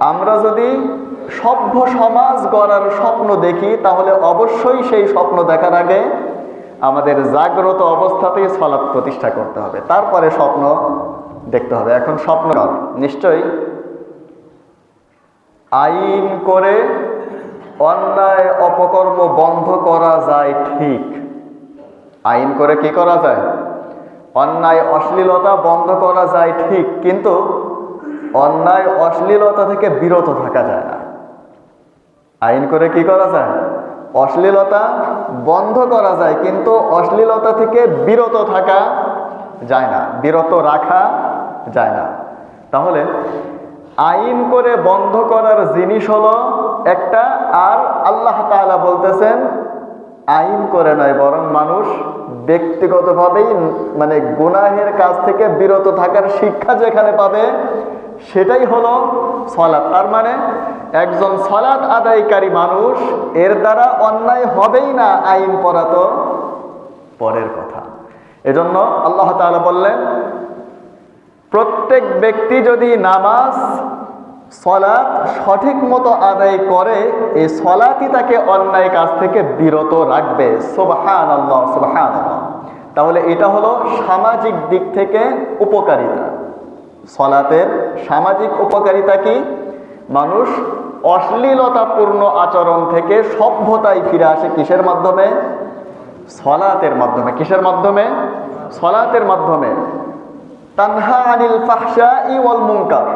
আমরা যদি সভ্য সমাজ গড়ার স্বপ্ন দেখি, তাহলে অবশ্যই সেই স্বপ্ন দেখার আগে আমাদের জাগ্রত অবস্থাতেই সলাৎ প্রতিষ্ঠা করতে হবে। তারপরে স্বপ্ন দেখতে হবে। এখন স্বপ্ন নিশ্চয়ই আইন করে অন্যায় অপকর্ম বন্ধ করা যায় ঠিক। আইন করে কি করা যায়? অন্যায় অশ্লীলতা বন্ধ করা যায় ঠিক। কিন্তু অন্যায়, অশ্লীলতা থেকে বিরত থাকা যায় না। আইন করে কি করা যায়? অশ্লীলতা বন্ধ করা যায়, কিন্তু অশ্লীলতা থেকে বিরত থাকা যায় না, বিরত রাখা যায় না। তাহলে আইন করে বন্ধ করার জিনিস হলো একটা, আর আল্লাহ তাআলা বলতেছেন, আইন করে নয়, বরং মানুষ ব্যক্তিগতভাবেই মানে গুনাহের কাছ থেকে বিরত থাকার শিক্ষা যেখানে পাবে সেটাই হলো সলাৎ তার মানে একজন সলাৎ আদায়কারী মানুষ এর দ্বারা অন্যায় হবেই না আইন পড়া তো পরের কথা। এজন্য আল্লাহ তাআলা বললেন, প্রত্যেক ব্যক্তি যদি নামাজ সলাৎ সঠিক মতো আদায় করে, এই সলাতই তাকে অন্যায় কাজ থেকে বিরত রাখবে। সুবহান আল্লাহ সুবহান তাহলে এটা হলো সামাজিক দিক থেকে উপকারিতা। সলাতের সামাজিক উপকারিতা কি? মানুষ অশ্লীলতাপূর্ণ আচরণ থেকে সভ্যতায় ফিরে আসে কিসের মাধ্যমে? সলাতের মাধ্যমে। কিসের মাধ্যমে? সলাতের মাধ্যমে। তানহা আনিল ফাহশা ওয়াল মুনকার।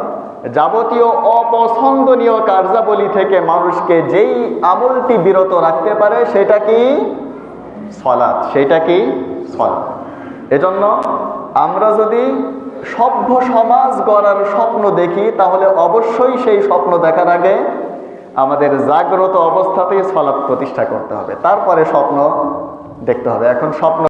যাবতীয় অপছন্দনীয় কার্যাবলী থেকে মানুষকে যেই আমলটি বিরত রাখতে পারে, সেটা কি? সলাৎ। সেটা কি? সলাৎ। এজন্য আমরা যদি সভ্য সমাজ গড়ার স্বপ্ন দেখি, তাহলে অবশ্যই সেই স্বপ্ন দেখার আগে আমাদের জাগ্রত অবস্থাতেই সলাপ প্রতিষ্ঠা করতে হবে। তারপরে স্বপ্ন দেখতে হবে। এখন স্বপ্ন